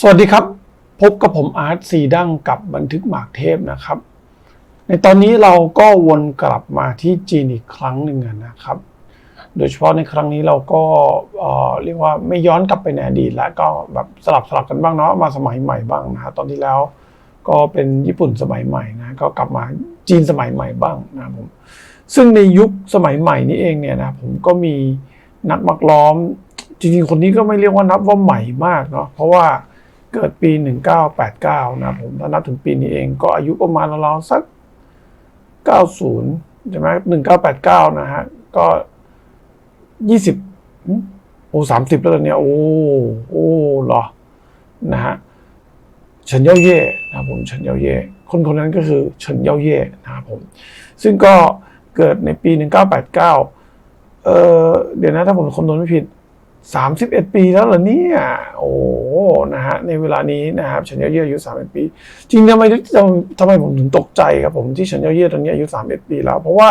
สวัสดีครับ พบกับผมอาร์ตสีดั้งกับบันทึกหมากเทพนะครับ ในตอนนี้เราก็วนกลับมาที่จีนอีกครั้งหนึ่งนะครับ โดยเฉพาะในครั้งนี้เราก็เเรียกว่าไม่ย้อนกลับไปในอดีตแล้วก็แบบสลับสลับกันบ้างเนาะมาสมัยใหม่บ้างนะตอนที่แล้วก็เป็นญี่ปุ่นสมัยใหม่นะก็กลับมาจีนสมัยใหม่บ้างนะครับผมซึ่งในยุคสมัยใหม่นี้เองเนี่ยนะผมก็มีนักมักล้อมจริงๆคนนี้ก็ไม่เรียกว่านับว่าใหม่มากเนาะเพราะว่า เกิดปี 1989 นะครับผมถ้านับถึงปีนี้เองก็อายุประมาณราวๆสัก 90 ใช่ไหม1989 นะฮะ ก็ 20 โอ้ 30 แล้วตอนเนี้ยโอ้ โอ้หรอ นะฮะเฉินเย่าเย่นะครับผมเฉินเย่าเย่คนคนนั้นก็คือเฉินเย่าเย่นะครับผม ซึ่งก็เกิดในปี 1989 เออเดี๋ยวนะถ้าผมคำนวณไม่ผิด 31 ปีแล้วเหรอเนี่ย โอ้ นะฮะ ในเวลานี้นะครับเฉินเย่าเย่อายุ31 ปี จริงทำไมทำทำไมผมถึงตกใจครับผมที่เฉินเย่าเย่ตอนนี้อายุ31 ปีแล้ว เพราะว่า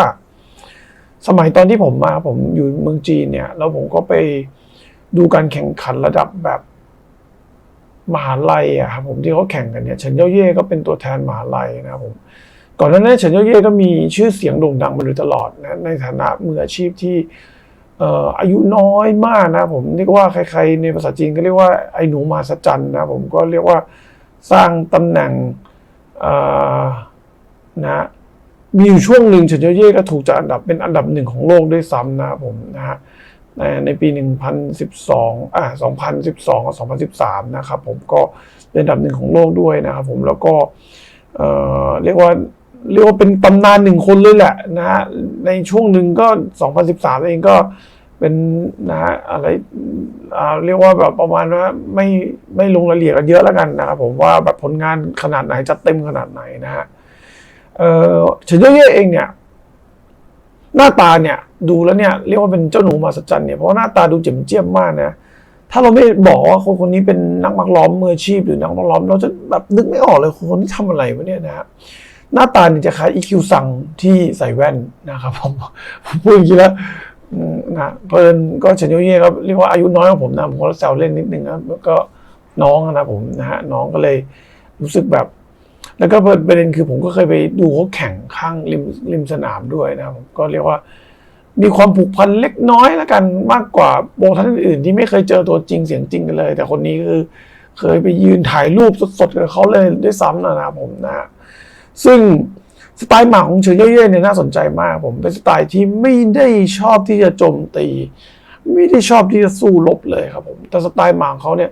สมัยตอนที่ผมมาผมอยู่เมืองจีนเนี่ย แล้วผมก็ไปดูการแข่งขันระดับแบบมหาลัยอะครับผมที่เขาแข่งกันเนี่ยเฉินเย่าเย่ก็เป็นตัวแทนมหาลัยนะครับผม ก่อนหน้านั้นเฉินเย่าเย่ก็มีชื่อเสียงโด่งดังมาโดยตลอดนะในฐานะมืออาชีพที่ อายุน้อยมากนะผมเรียกว่าใครๆในภาษาจีนก็เรียกว่าไอ้หนูมาสจันนะผมก็เรียกว่าสร้างตำแหน่งนะมีอยู่ช่วงหนึ่งเฉินเย่าเย่ก็ถูกจัดอันดับเป็นอันดับหนึ่งของโลกด้วยซ้ำนะผมนะฮะในในปี1012อ่า2012กับ2013 นะครับผมก็เป็นอันดับหนึ่งของโลกด้วยนะครับผมแล้วก็เออเรียกว่าเรียกว่าเป็นตำนานหนึ่งคนเลยแหละนะฮะในช่วงหนึ่งก็ 2013 เองก็ เป็นนะฮะอะไรเรียกว่าแบบประมาณว่าไม่ไม่ลงรายละเอียดกันเยอะแล้วกันนะครับผมว่าแบบผลงานขนาดไหนจะเต็มขนาดไหนนะฮะเออเฉินเย่าเย่เองเนี่ย หน้าตาเนี่ย ดูแล้วเนี่ยเรียกว่าเป็นเจ้าหนูมหัศจรรย์เนี่ยเพราะว่าหน้าตาดูเจียมเจียมมากนะถ้าเราไม่บอกว่าคนคนนี้เป็นนักมักล้อมมืออาชีพหรือนักมักล้อม เราจะแบบนึกไม่ออกเลยคนคนนี้ทำอะไรวะเนี่ยนะฮะหน้าตาเนี่ยจะคล้ายอีคิวซังที่ใส่แว่นนะครับผมผมพูดอย่างนี้แล้ว นะเพลินก็เฉินเย่เย่ก็เรียกว่าอายุน้อยกว่าผมนะผมก็แซวเล่นนิดนึงนะแล้วก็น้องนะผมนะฮะน้องก็เลยรู้สึกแบบ แล้วก็ประเด็นคือผมก็เคยไปดูเขาแข่งข้างริมริมสนามด้วยนะผมก็เรียกว่า มีความผูกพันเล็กน้อยแล้วกันมากกว่าโบท่านอื่นที่ไม่เคยเจอตัวจริงเสียงจริงกันเลย แต่คนนี้คือเคยไปยืนถ่ายรูปสดๆกับเขาเลยด้วยซ้ำนะครับผมนะ ซึ่ง สไตล์หมาของเฉินเย่เย่เนี่ยน่าสนใจมาก ผมเป็นสไตล์ที่ไม่ได้ชอบที่จะโจมตี ไม่ได้ชอบที่จะสู้รบเลยครับผมแต่สไตล์หมาของเขาเนี่ย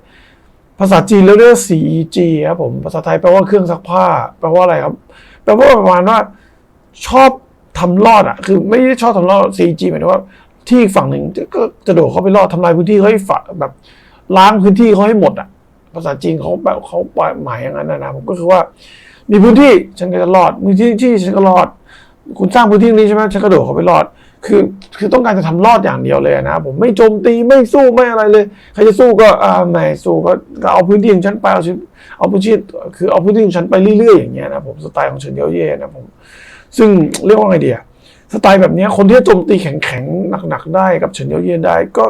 ภาษาจีนเรียกว่า CEG ครับผมภาษาไทยแปลว่าเครื่องซักผ้า แปลว่าอะไรครับ แปลว่าประมาณว่าชอบทำรอดอะคือไม่ได้ชอบทำรอด CEG หมายถึงว่าที่อีกฝั่งหนึ่งก็จะโดดเข้าไปรอดทำลายพื้นที่เขาให้ฝะแบบล้างพื้นที่เขาให้หมดอะภาษาจีนเขาแบบเขาหมายอย่างนั้นนะนะผมก็คือว่า มีพื้นที่ฉันก็จะรอด มีที่ที่ฉันก็รอด คุณสร้างพื้นที่นี้ใช่ไหมฉันกระโดดเข้าไปรอด คือคือต้องการจะทำรอดอย่างเดียวเลยนะ ผมไม่โจมตีไม่สู้ไม่อะไรเลยใครจะสู้ก็อ่าไม่สู้ก็ก็เอาพื้นที่ของฉันไปเอาชีวิตเอาพื้นที่คือเอาพื้นที่ของฉันไปเรื่อยๆอย่างเงี้ยนะผมสไตล์ของเฉินเย่าเย่นะผมซึ่งเรียกว่าไงดีอะสไตล์แบบเนี้ยคนที่จะโจมตีแข็งๆหนักๆได้กับเฉินเย่าเย่ได้ก็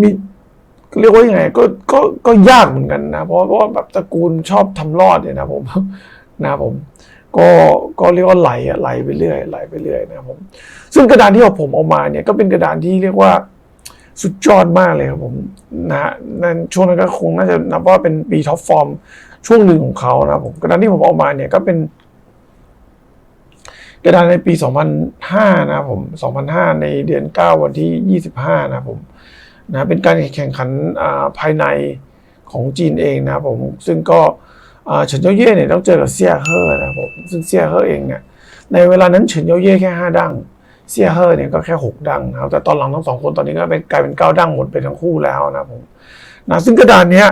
มี เรียกว่ายังไงก็ก็ก็ยากเหมือนกันนะ เพราะเพราะว่าแบบตระกูลชอบทำรอดเนี่ยนะผมนะผม ก็ก็เรียกว่าไหลอะไหลไปเรื่อยไหลไปเรื่อยนะผม ซึ่งกระดานที่ผมเอามาเนี่ยก็เป็นกระดานที่เรียกว่าสุดยอดมากเลยครับผมนะนั่นช่วงนั้นก็คงน่าจะนับว่าเป็นปีท็อปฟอร์มช่วงหนึ่งของเขานะผมกระดานที่ผมเอามาเนี่ยก็เป็น กระดานในปี 2005 นะผม 2005 ในเดือน 9 วันที่ 25 นะผม นะเป็นการแข่งขันภายในของจีนเองนะผมซึ่งก็เฉินเย่าเย่เนี่ยต้องเจอกับเซี่ยเฮอร์นะผมซึ่งเซี่ยเฮอร์เองเนี่ยในเวลานั้นเฉินเย่าเย่แค่ 5 ดังเซี่ยเฮอร์เนี่ยก็แค่ 6 ดังนะครับแต่ตอนหลังทั้งสองคนตอนนี้ก็เป็นกลายเป็น 9 ดังหมดไปทั้งคู่แล้วนะครับผมนะซึ่งกระดานเนี้ย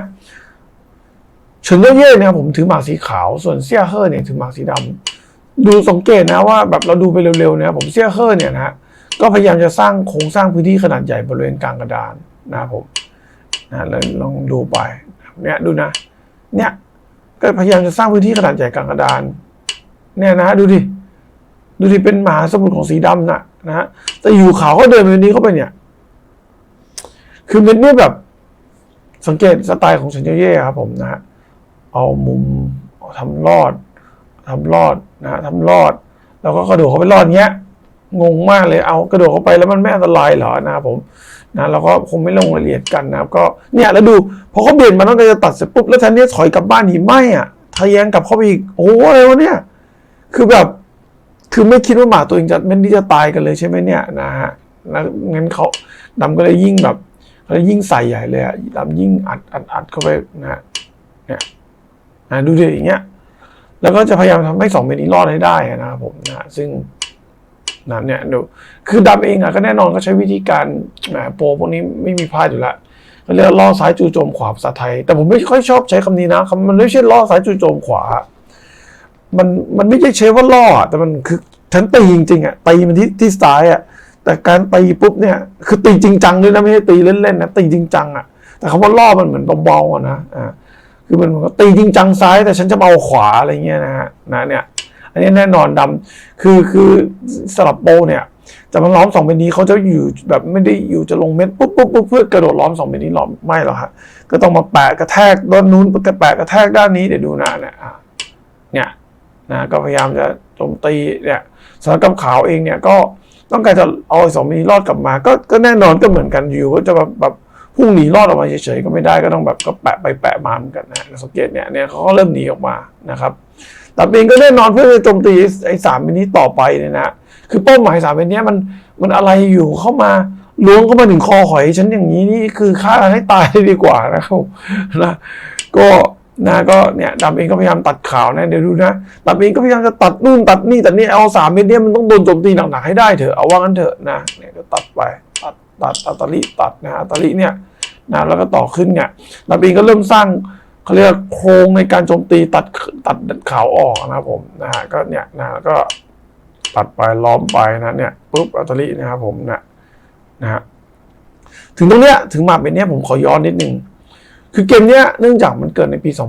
เฉินเย่าเย่เนี่ยผมถือหมากสีขาวส่วนเซี่ยเฮอร์เนี่ยถือหมากสีดำดูสังเกตนะว่าแบบเราดูไปเร็วๆเนี่ยผมเซี่ยเฮอร์เนี่ยนะฮะก็พยายามจะสร้างโครงสร้างพื้นที่ขนาดใหญ่บริเวณกลางกระดาน นะครับผมนะเลยลองดูไปเนี่ยดูนะ เนี่ยก็พยายามจะสร้างพื้นที่ขนาดใหญ่กลางกระดาน เนี่ยนะดูดิดูดิเป็นมหาสมุทรของสีดำนะนะฮะแต่อยู่เขาก็เดินไปนี้เข้าไปเนี่ย คือเม็ดเนี่ยแบบสังเกตสไตล์ของเฉินเย่เย่ครับผมนะฮะเอามุมทำรอดทำรอดนะฮะทำรอด แล้วก็กระโดดเข้าไปรอดเงี้ยงงมากเลยเอากระโดดเข้าไปแล้วมันไม่อันตรายเหรอนะครับผม นะเราก็คงไม่ลงรายละเอียดกันนะครับก็เนี่ยแล้วดูพอเขาเบียดมาตั้งแต่จะตัดเสร็จปุ๊บแล้วแทนนี้ถอยกลับบ้านหีไหมอะทะแยงกลับเข้าไปอีกโอ้อะไรวะเนี่ยคือแบบคือไม่คิดว่าหมาตัวเองจะไม่ได้จะตายกันเลยใช่ไหมเนี่ยนะฮะแล้วงั้นเขาดำก็เลยยิ่งแบบเขาเลยยิ่งใส่ใหญ่เลยอะดำยิ่งอัดอัดอัดเข้าไปนะฮะเนี่ยนะดูดิอย่างเงี้ยแล้วก็จะพยายามทำให้สองเมตรนี้รอดให้ได้นะครับผมนะซึ่ง นะเนี่ยดูคือดำเองอะก็แน่นอนก็ใช้วิธีการแหมโปรพวกนี้ไม่มีพลาดอยู่ล้วเขาเรียกล่อซ้ายจู่โจมขวาภาษาไทย แต่ผมไม่ค่อยชอบใช้คำนี้นะคำมันไม่ใช่ล่อซ้ายจู่โจมขวา มันมันไม่ใช่ใช้ว่าล่อแต่มันคือฉันตีจริงๆอะตีมันที่ที่ซ้ายอะแต่การตีปุ๊บเนี่ยคือตีจริงจังด้วยนะไม่ใช่ตีเล่นๆนะตีจริงจังอะแต่คำว่าล่อมันเหมือนเบาๆอะนะอ่าคือมันกับตีจริงจังซ้ายแต่ฉันจะเอาขวาอะไรเงี้ยนะฮะนะเนี่ย อันนี้แน่นอนดำคือคือสลับโปเนี่ยจะมาล้อมสองเมตรนี้เขาจะอยู่แบบไม่ได้อยู่จะลงเม็ดปุ๊บปุ๊บปุ๊บเพื่อกระโดดล้อมสองเมตรนี้ล้อมไม่หรอกฮะก็ต้องมาแปะกระแทกด้านนู้นกระแปะกระแทกด้านนี้เดี๋ยวดูนะเนี่ยเนี่ยนะก็พยายามจะโจมตีเนี่ยสถานกับขาวเองเนี่ยก็ต้องการจะเอาไอ้สองมินิรอดกลับมา ก็ก็แน่นอนก็เหมือนกันอยู่ก็จะแบบแบบพุ่งหนีรอดออกมาเฉยๆก็ไม่ได้ก็ต้องแบบก็แปะไปแปะมาเหมือนกันนะสังเกตเนี่ยเนี่ยเขาก็เริ่มหนีออกมานะครับ แต่เองก็แน่นอนเพื่อจะโจมตีไอ้สามมินิต่อไปเนี่ยนะคือเป้าหมายสามมินิเนี้ยมันมันอะไรอยู่เข้ามาล้วงเข้ามาถึงคอหอยฉันอย่างนี้นี่คือฆ่าให้ตายดีกว่านะครับนะก็นะก็เนี่ยดำเองก็พยายามตัดข่าวนะเดี๋ยวดูนะดำเองก็พยายามจะตัดนู่นตัดนี่ตัดนี่เอาสามเม็ดเนี่ยมันต้องโดนโจมตีหนักๆให้ได้เถอะเอาว่างั้นเถอะนะเนี่ยก็ตัดไปตัดตัดตัดตลิตัดนะฮะตลิเนี่ยนะแล้วก็ต่อขึ้นเนี่ยดำเองก็เริ่มสร้าง เขาเรียกโครงในการโจมตีตัดตัดขาวออกนะครับผมนะฮะก็เนี่ยนะแล้วก็ตัดไปล้อมไปนะเนี่ยปุ๊บอัตลินะครับผมนะนะฮะถึงตรงเนี้ยถึงมาเป็นเนี้ยผมขอย้อนนิดนึงคือเกมเนี้ยเนื่องจากมันเกิดในปี 2005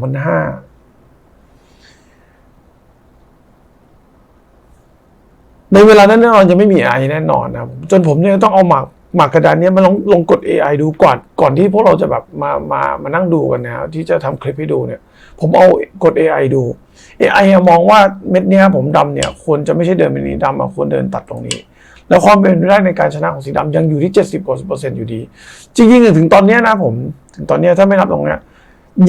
ในเวลานั้นแน่นอนยังไม่มี AI แน่นอนนะจนผมเนี่ยต้องเอาหมาก หมากกระดานเนี้ยมาลองลองกด AI ดูก่อนก่อนที่พวกเราจะแบบมามามานั่งดูกันนะครับที่จะทำคลิปให้ดูเนี่ย ผมเอากด AI ดู AI อะมองว่าเม็ดเนี้ยผมดำเนี่ยควรจะไม่ใช่เดินเป็นนี้ดำอะควรเดินตัดตรงนี้ แล้วความเป็นไปได้ในการชนะของสีดำยังอยู่ที่ 70กว่าเปอร์เซ็นต์อยู่ดี จริงๆถึงตอนเนี้ยนะผมถึงตอนเนี้ยถ้าไม่นับตรงเนี้ย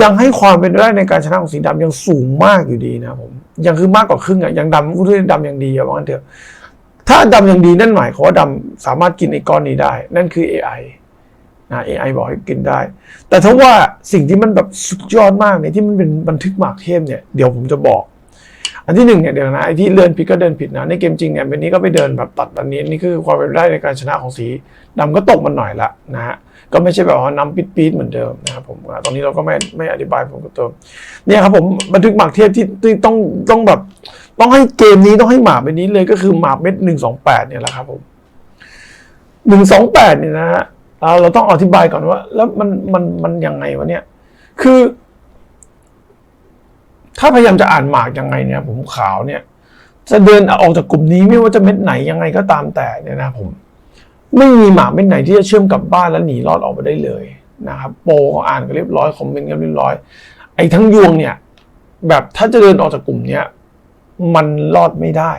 ยังให้ความเป็นไปได้ในการชนะของสีดำยังสูงมากอยู่ดีนะผมยังคือมากกว่าครึ่งอะยังดำพูดถึงดำยังดีอะว่างั้นเถอะ ถ้าดำยังดีนั่นหมายความว่าดำสามารถกินไอ้ก้อนนี้ได้ นั่นคือ AI นะ AI บอกให้กินได้ แต่ถ้าว่าสิ่งที่มันแบบสุดยอดมากเนี่ยที่มันเป็นบันทึกหมากเทพเนี่ยเดี๋ยวผมจะบอก อันที่หนึ่งเนี่ยเดี๋ยวนะไอ้ที่เดินผิดก็เดินผิดนะในเกมจริงเนี่ยเป็นนี้ก็ไปเดินแบบตัดอันนี้นี่คือความเป็นได้ในการชนะของสีดำก็ตกมันหน่อยละนะฮะก็ไม่ใช่แบบว่านำปิดปีดๆเหมือนเดิมนะครับผมตอนนี้เราก็ไม่ไม่อธิบายผมก็เติมเนี่ยครับผมบันทึกหมากเทพที่ที่ต้องต้องแบบ ต้องให้เกมนี้ต้องให้หมาเป็นนี้เลยก็คือหมาเม็ดหนึ่งสองแปดเนี่ยแหละครับผมหนึ่งสองแปดเนี่ยนะฮะเราต้องอธิบายก่อนว่า แล้วมันมันมันยังไงวะเนี่ย คือ ถ้าพยายามจะอ่านหมากยังไงเนี่ย ผมขาวเนี่ย จะเดินออกจากกลุ่มนี้ไม่ว่าจะเม็ดไหนยังไงก็ตามแต่เนี่ยนะผม ไม่มีหมาเม็ดไหนที่จะเชื่อมกับบ้านแล้วหนีรอดออกมาได้เลยนะครับโปรเขาอ่านกันเรียบร้อยคอมเมนต์กันเรียบร้อยไอ้ทั้งยวงเนี่ย แบบถ้าจะเดินออกจากกลุ่มเนี้ย มันรอดไม่ได้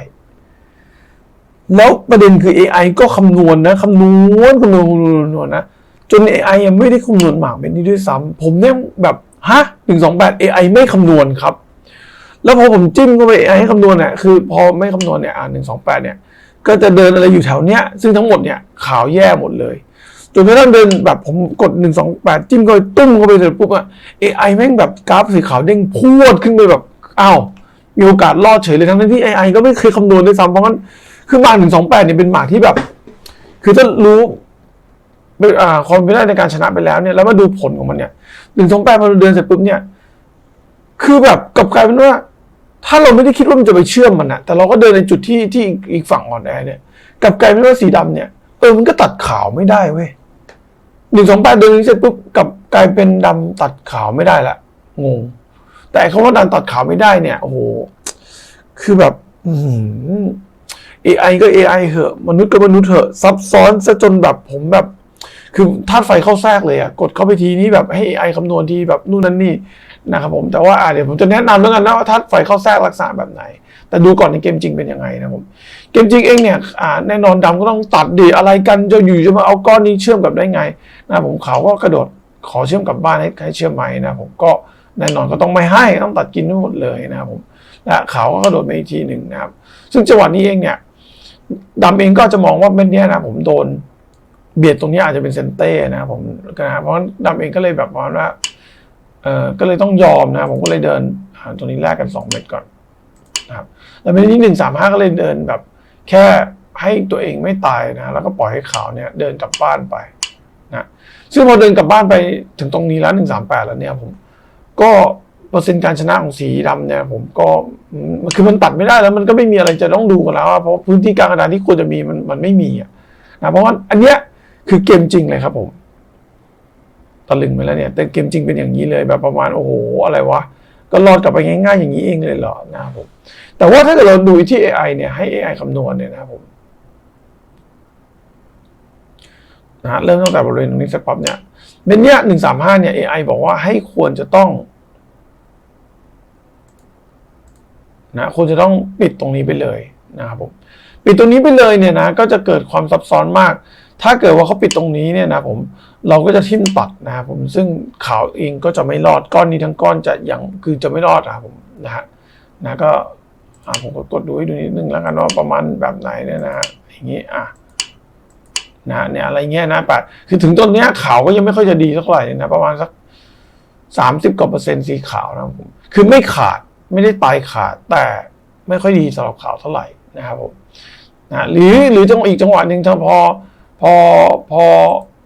แล้วประเด็นคือ AI ก็คำนวณนะคำนวณคำนวณคำนวณคำนวณนะจน AI ยังไม่ได้คำนวณหมากเป็นนี้ด้วยซ้ำผมเนี่ยแบบฮะหนึ่งสองแปด AI ไม่คำนวณครับ แล้วพอผมจิ้มเข้าไป AI ให้คำนวณเนี่ยคือ พอไม่คำนวณเนี่ยอ่าหนึ่งสองแปดเนี่ย ก็จะเดินอะไรอยู่แถวเนี้ย ซึ่งทั้งหมดเนี่ยขาวแย่หมดเลยจนกระทั่งเดินแบบผมกดหนึ่งสองแปดจิ้มเข้าไปตุ้มเข้าไปเสร็จปุ๊บอะ AI แม่งแบบกราฟสีขาวเด้งพวดขึ้นไปแบบอ้าว มีโอกาสรอดเฉยเลยทั้งที่ AI ก็ไม่เคยคำนวณด้วยซ้ำเพราะงั้นคือหมากหนึ่งสองแปดเนี่ยเป็นหมากที่แบบ คือถ้ารู้เป็นอ่าความเป็นไปได้ในการชนะไปแล้วเนี่ยแล้วมาดูผลของมันเนี่ยหนึ่งสองแปดพอเราเดินเสร็จปุ๊บเนี่ย คือแบบกลับกลายเป็นว่า ถ้าเราไม่ได้คิดว่ามันจะไปเชื่อมมันนะแต่เราก็เดินในจุดที่ที่อีกฝั่งอ่อนแอเนี่ยกลับกลายเป็นว่าสีดำเนี่ยเออมันก็ตัดขาวไม่ได้เว้ยหนึ่งสองแปดเดินเสร็จปุ๊บกลับกลายเป็นดำตัดขาวไม่ได้ละงง แต่คำว่าดำตัดขาวไม่ได้เนี่ย โอ้โห คือแบบเอืม AI ก็ AI เหอะ มนุษย์ก็มนุษย์เหอะ ซับซ้อนซะจนแบบผมแบบ คือธาตุไฟเข้าแทรกเลยอะกดเข้าไปทีนี้แบบให้ AI คำนวณทีแบบนู่นนั่นนี่นะครับผมแต่ว่าอะเดี๋ยวผมจะแนะนำแล้วกันนะว่าธาตุไฟเข้าแทรกลักษณะแบบไหน แต่ดูก่อนในเกมจริงเป็นยังไงนะผมเกมจริงเองเนี่ยอ่าแน่นอนดำก็ต้องตัดดีอะไรกันจะอยู่จะมาเอาก้อนนี้เชื่อมกับได้ไงนะผมเขาก็กระโดดขอเชื่อมกับบ้านให้ให้เชื่อมไหมนะผมก็ แน่นอนก็ต้องไม่ให้ต้องตัดกินทั้งหมดเลยนะครับผมและเขาก็กระโดดมาอีกทีหนึ่งนะครับ ซึ่งจังหวะนี้เองเนี่ยดำเองก็จะมองว่าเม็ดนี้นะผมโดนเบียดตรงนี้อาจจะเป็นเซนเต้นะครับผมนะเพราะฉะนั้นดำเองก็เลยแบบว่าเออก็เลยต้องยอมนะผมก็เลยเดินตรงนี้แลกกันสองเม็ดก่อนนะครับแล้วเม็ดนี้หนึ่งสามห้าก็เลยเดินแบบแค่ให้ตัวเองไม่ตายนะแล้วก็ปล่อยให้ขาวเนี่ยเดินกลับบ้านไปนะซึ่งพอเดินกลับบ้านไปถึงตรงนี้แล้วหนึ่งสามแปดแล้วเนี่ยผม ก็เปอร์เซ็นต์การชนะของสีดำเนี่ยผมก็คือมันตัดไม่ได้แล้วมันก็ไม่มีอะไรจะต้องดูกันแล้วเพราะพื้นที่กางกระดานที่ควรจะมีมันมันไม่มีอะนะเพราะว่าอันเนี้ยคือเกมจริงเลยครับผมตะลึงไปแล้วเนี่ย แต่เกมจริงเป็นอย่างนี้เลยแบบประมาณโอ้โหอะไรวะก็รอดกลับไปง่ายๆอย่างนี้เองเลยเหรอนะครับผมแต่ว่าถ้าเกิดเราดูที่ AI เนี่ยให้ AI คำนวณเนี่ยนะครับผมนะฮะเริ่มตั้งแต่บริเวณตรงนี้เสร็จปั๊บเนี่ย เม็ดเนี้ยหนึ่งสามห้าเนี่ย AI บอกว่าให้ควรจะต้องนะควรจะต้องปิดตรงนี้ไปเลยนะครับผมปิดตรงนี้ไปเลยเนี่ยนะก็จะเกิดความซับซ้อนมาก ถ้าเกิดว่าเขาปิดตรงนี้เนี่ยนะผมเราก็จะทิ่มตัดนะครับผมซึ่งข่าวเองก็จะไม่รอดก้อนนี้ทั้งก้อนจะยังคือจะไม่รอดนะครับผมนะฮะนะก็ผมก็กดดูให้ดูนิดนึงแล้วกันว่าประมาณแบบไหนเนี่ยนะฮะอย่างนี้อะ นะเนี่ยอะไรเงี้ยนะปัดคือถึงต้นเนี้ยขาวก็ยังไม่ค่อยจะดีเท่าไหร่นะประมาณสักสามสิบกว่าเปอร์เซ็นต์สีขาวนะผมคือไม่ขาดไม่ได้ตายขาดแต่ไม่ค่อยดีสำหรับขาวเท่าไหร่นะครับผมนะหรือหรือจังหวะอีกจังหวะหนึ่งถ้าพอพอพอ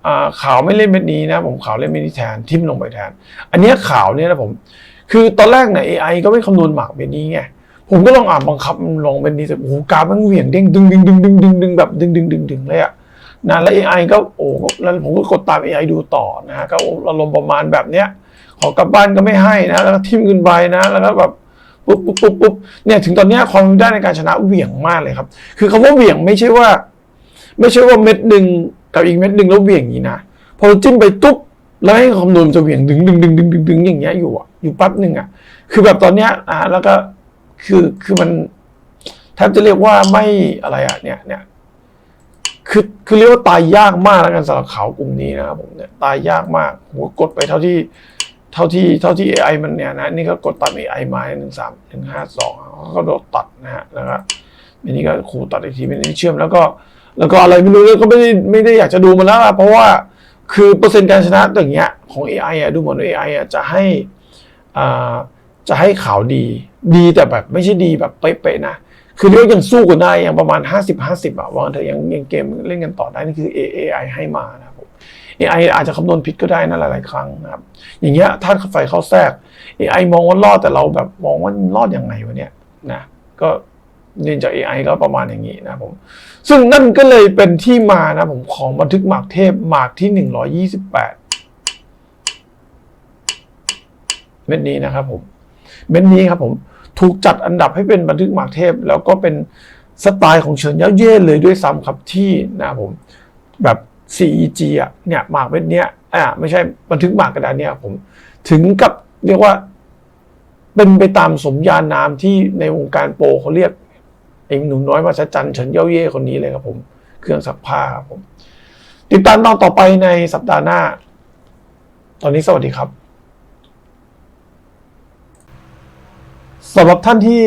อ่าข่าวไม่เล่นเม็ดนี้นะ ผมข่าวเล่นเม็ดนี้แทนทิมลงไปแทน อันเนี้ยข่าวเนี่ยนะผม คือตอนแรกเนี่ย AI ก็ไม่คำนวณหมากเม็ดนี้ไงผมก็ลองอ่านบังคับลงเม็ดนี้แต่โอ้โหกราฟมันเหวี่ยงเด้งดึงดึงดึงดึงดึงดึงแบบดึงดึงดึงดึงเลยอะ นะแล้ว AI ก็โอ้แล้วผมก็กดตาม AI ดูต่อนะฮะก็อารมณ์ประมาณแบบเนี้ยขอกลับบ้านก็ไม่ให้นะแล้วก็ทิมขึ้นไปนะแล้วก็แบบปุ๊บปุ๊บปุ๊บปุ๊บเนี่ยถึงตอนนี้ความได้ในการชนะเหวี่ยงมากเลยครับ คือคำว่าเหวี่ยงไม่ใช่ว่า ไม่ใช่ว่าเม็ดหนึ่งกับอีกเม็ดหนึ่งแล้วเหวี่ยงอย่างนี้นะพอจิ้มไปตุ๊บแล้วให้คำนวณมันจะเหวี่ยงดึงดึงดึงดึงดึงดึงอย่างเงี้ยอยู่อะอยู่แป๊บหนึ่งอะคือแบบตอนเนี้ยอ่าแล้วก็คือคือมันแทบจะเรียกว่าไม่อะไรอะเนี่ยเนี่ย คือคือเรียกว่าตายยากมากแล้วกันสำหรับเขากลุ่มนี้นะครับผมเนี่ยตายยากมากผมก็กดไปเท่าที่เท่าที่เท่าที่ AI มันเนี่ยนะนี่ก็กดตัด AI มาหนึ่งสามหนึ่งห้าสองก็โดดตัดนะฮะแล้วก็อันนี้ก็ครูตัดอีกทีเป็นนี้เชื่อมแล้วก็ แล้วก็อะไรไม่รู้ก็ไม่ได้ไม่ได้อยากจะดูมันแล้วเพราะว่าคือเปอร์เซ็นต์การชนะอย่างเงี้ยของ AI อะดูเหมือนว่า AI อะจะให้อ่าจะให้ข่าวดี ดีแต่แบบไม่ใช่ดีแบบเป๊ะๆนะ คือเรียกว่ายังสู้กันได้ยังประมาณ 50 50อะวางเธอะยังยังเกมเล่นกันต่อได้นี่คือ AI ให้มานะครับผม AI อาจจะคำนวณผิดก็ได้นะหลาย ๆ ครั้งนะครับ อย่างเงี้ยถ้าไฟเข้าแทรก AI มองว่ารอดแต่เราแบบมองว่ารอดยังไงวะเนี่ยนะก็เรียนจาก AI ก็ประมาณอย่างนี้นะผม ซึ่งนั่นก็เลยเป็นที่มานะผมของบันทึกหมากเทพหมากที่ 128 เม็ดนี้นะครับผม เม็ดนี้ครับผม ถูกจัดอันดับให้เป็นบันทึกหมากเทพ แล้วก็เป็นสไตล์ของเฉินเย้าเย่เลยด้วยซ้ำครับที่นะผมแบบ CEG อะเนี่ยหมากเม็ดเนี้ยอ่าไม่ใช่บันทึกหมากกระดานเนี่ยผมถึงกับเรียกว่าเป็นไปตามสมญานามที่ในวงการโปรเขาเรียกไอ้หนุ่มน้อยมาชจันเฉินเย่าเย่คนนี้เลยครับผมเครื่องซักผ้าครับผม ติดตามตอนต่อไปในสัปดาห์หน้า ตอนนี้สวัสดีครับ สำหรับท่านที่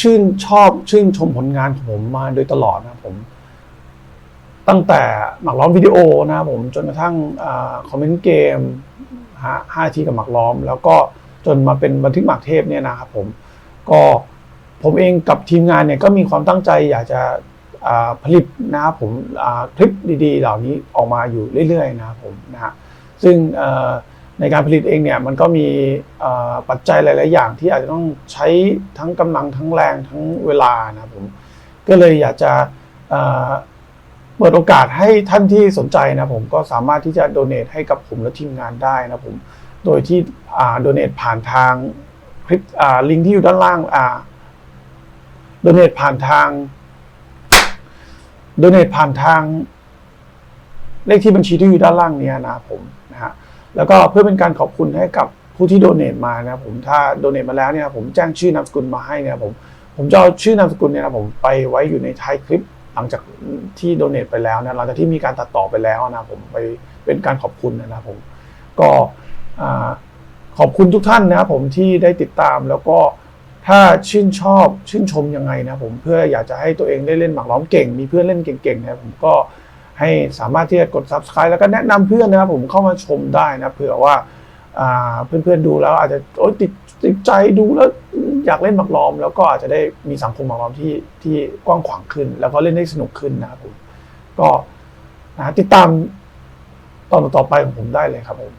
ชื่นชอบชื่นชมผลงานของผมมาโดยตลอดนะครับผม ตั้งแต่หมักล้อมวิดีโอนะผมจนกระทั่งคอมเมนต์เกมฮะห้าทีกับหมักล้อม แล้วก็จนมาเป็นบันทึกหมากเทพเนี่ยนะครับผมก็ผมเองกับทีมงานเนี่ยก็มีความตั้งใจอยากจะผลิตนะครับผมคลิปดีๆ เหล่านี้ออกมาอยู่เรื่อยๆ นะครับผมนะฮะซึ่งอ ในการผลิตเองเนี่ยมันก็มีปัจจัยหลาย ๆ อย่างที่อาจจะต้องใช้ทั้งกำลังทั้งแรงทั้งเวลานะครับผมก็เลยอยากจะเปิดโอกาสให้ท่านที่สนใจนะผมก็สามารถที่จะโดเน a t ให้กับผมและทีมงานได้นะผมโดยที่โดเน a ผ่านทางคลิปลิงก์ที่อยู่ด้านล่างโดเน a ผ่านทางโดเน a t ผ่านทางเลขที่บัญชีที่อยู่ด้านล่างเนี้นะครับผม แล้วก็เพื่อเป็นการขอบคุณให้กับผู้ที่โดเน a มานะผมถ้าโดเน a มาแล้วเนี่ยผมแจ้งชื่อนามสกุลมาให้เนี่ยผมผมจะเอาชื่อนามสกุลเนี่ยนะผมไปไว้อยู่ในท้ายคลิป หลังจากที่โดเน a ไปแล้วนะหลังจากที่มีการตัดต่อไปแล้วนะผมไปเป็นการขอบคุณนะผมก็ขอบคุณทุกท่านนะผมที่ได้ติดตามแล้วก็ถ้าชื่นชอบชื่นชมยังไงนะผมเพื่ออยากจะให้ตัวเองได้เล่นหมากล้อมเก่ง มีเพื่อนเล่นเก่งๆนะผมก็ ให้สามารถที่จะกด subscribe แล้วก็แนะนำเพื่อนนะครับผมเข้ามาชมได้นะเผื่อว่าเพื่อนๆดูแล้วอาจจะโอ๊ยติดติดใจดูแล้วอยากเล่นหมากล้อม แล้วก็อาจจะได้มีสังคมหมากล้อมที่ที่กว้างขวางขึ้น แล้วก็เล่นได้สนุกขึ้นนะครับผมก็นะติดตามตอนต่อไปของผมได้เลยครับผม